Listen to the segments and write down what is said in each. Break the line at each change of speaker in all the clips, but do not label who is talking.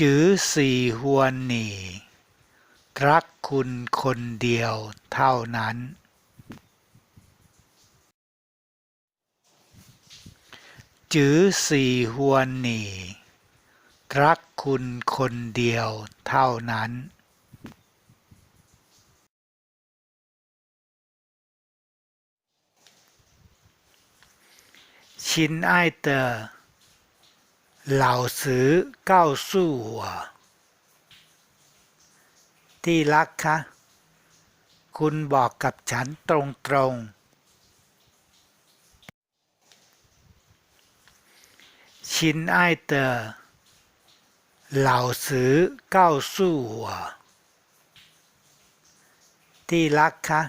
จื้อสี่ฮวนหนีรักคุณคนเดียวเท่านั้น จื้อสี่ฮวนหนีรักคุณคนเดียวเท่านั้นชินไอเตอร์เหล่าสือเก้าสู้หัวที่รักคะคุณบอกกับฉันตรงๆชินไอเตอร์เหล่าสือเก้าสู้หัวที่รักคะ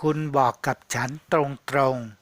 คุณบอกกับฉันตรงๆ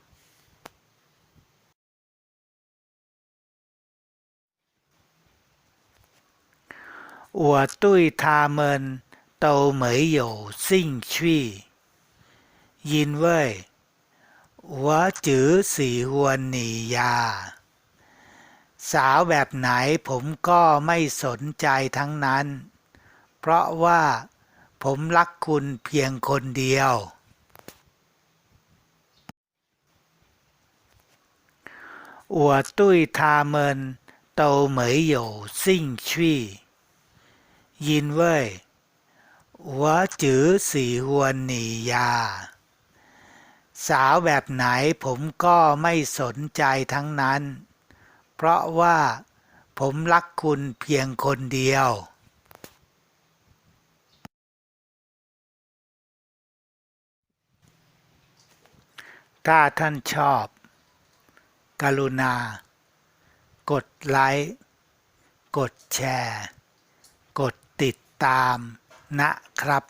我对他们都没有兴趣，因为我只喜欢你呀。สาวแบบไหนผมก็ไม่สนใจทั้งนั้น เพราะว่าผมรักคุณเพียงคนเดียว 我对他们都没有兴趣。 ยินเว้ยวะจือสีหวนหนียา สาวแบบไหนผมก็ไม่สนใจทั้งนั้น เพราะว่าผมรักคุณเพียงคนเดียวถ้าท่านชอบ กรุณา กดไลค์ กดแชร์ ตามนะครับ